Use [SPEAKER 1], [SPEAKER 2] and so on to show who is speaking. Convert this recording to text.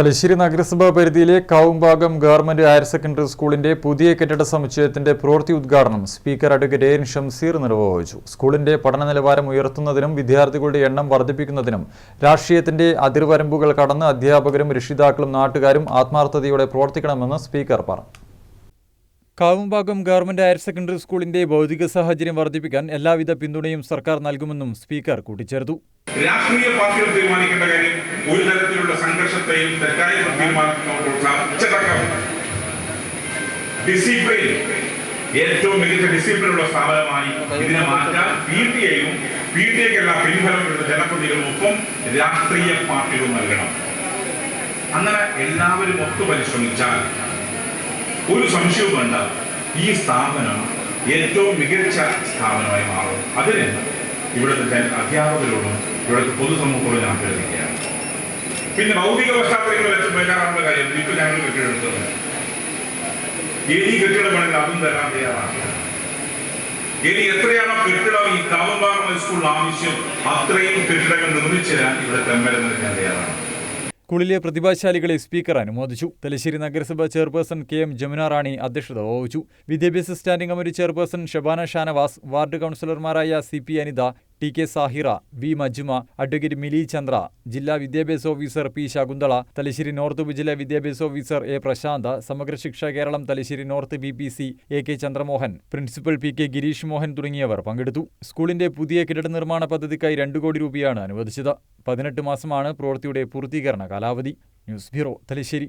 [SPEAKER 1] തലശ്ശേരി നഗരസഭാ പരിധിയിലെ Kavumbhagam government higher secondary സ്കൂളിന്റെ പുതിയ കെട്ടിട സമുച്ചയത്തിന്റെ പ്രവൃത്തി ഉദ്ഘാടനം സ്പീക്കർ അഡ്വക്കേറ്റ് എൻ ഷംസീർ നിർവഹിച്ചു. സ്കൂളിന്റെ പഠന നിലവാരം ഉയർത്തുന്നതിനും വിദ്യാർത്ഥികളുടെ എണ്ണം വർദ്ധിപ്പിക്കുന്നതിനും രാഷ്ട്രീയത്തിന്റെ അതിർവരമ്പുകൾ കടന്ന് അധ്യാപകരും രക്ഷിതാക്കളും നാട്ടുകാരും ആത്മാർത്ഥതയോടെ പ്രവർത്തിക്കണമെന്ന് സ്പീക്കർ പറഞ്ഞു. കാവുംഭാഗം ഗവൺമെന്റ് ഹയർ സെക്കൻഡറി സ്കൂളിന്റെ ഭൗതിക സാഹചര്യം വർദ്ധിപ്പിക്കാൻ എല്ലാവിധ പിന്തുണയും സർക്കാർ നൽകുമെന്നും സ്പീക്കർ കൂട്ടിച്ചേർത്തു.
[SPEAKER 2] രാഷ്ട്രീയ പാർട്ടികൾ തീരുമാനിക്കേണ്ട കാര്യം സംഘർഷത്തെയും തെറ്റായ തീരുമാനങ്ങളോടുള്ള ഉച്ചടക്കം ഡിസിപ്ലിൻ. ഏറ്റവും മികച്ച ഡിസിപ്ലിനുള്ള സ്ഥാപനമായി ഇതിനെ മാറ്റാൻ പി ടി എയും പി ടി ഐക്കുള്ള പിൻഫലമുള്ള ജനപ്രതിനിധികളും ഒപ്പം രാഷ്ട്രീയ പാർട്ടികളും നൽകണം. അങ്ങനെ എല്ലാവരും ഒത്തു പരിശ്രമിച്ചാൽ ഒരു സംശയവും വേണ്ട. ഈ സ്ഥാപനം ഏറ്റവും മികച്ച സ്ഥാപനമായി മാറും. അതിന് ഇവിടുത്തെ അധ്യാപകരോടും ഇവിടുത്തെ പൊതുസമൂഹത്തോടും ഞാൻ അഭ്യർത്ഥിക്കുകയാണ്. പിന്നെ ഭൗതിക പശ്ചാത്തലങ്ങൾ വെച്ച് ബേജാറാനുള്ള കാര്യം ഇപ്പൊ ഞങ്ങൾ കെട്ടിടമെടുത്തത്. ഏത് കെട്ടിടം വേണമെങ്കിൽ അതും തരാൻ തയ്യാറാണ്. ഇനി എത്രയാണോ കെട്ടിടം ഈ കാവമ്പാറ സ്കൂളിൽ ആവശ്യം അത്രയും കെട്ടിടങ്ങൾ നിർമ്മിച്ചു തരാൻ ഇവിടെ തെമ്മരം നൽകാൻ തയ്യാറാണ്.
[SPEAKER 1] സ്കൂളിലെ പ്രതിഭാശാലികളെ സ്പീക്കർ അനുമോദിച്ചു. തലശ്ശേരി നഗരസഭ chairperson K M Jamuna Rani അധ്യക്ഷത വഹിച്ചു. വിദ്യാഭ്യാസ standing committee chairperson Shabana Shanavas ward കൗൺസിലർമാരായ C P Anitha T K Sahira V Majma advocate Mili Chandra ജില്ലാ വിദ്യാഭ്യാസ officer P Shakuntala Thalassery north ഉപജില്ലാ വിദ്യാഭ്യാസ officer A Prasanth Samagra Shiksha Keralam Thalassery north B P C A K Chandramohan principal P K Girish Mohan തുടങ്ങിയവർ പങ്കെടുത്തു. സ്കൂളിന്റെ പുതിയ കെട്ടിട നിർമ്മാണ പദ്ധതിക്കായി രണ്ടു കോടി രൂപയാണ് അനുവദിച്ചത്. പതിനെട്ട് മാസമാണ് പ്രവൃത്തിയുടെ പൂർത്തീകരണ കാലാവധി. News bureau Thalassery.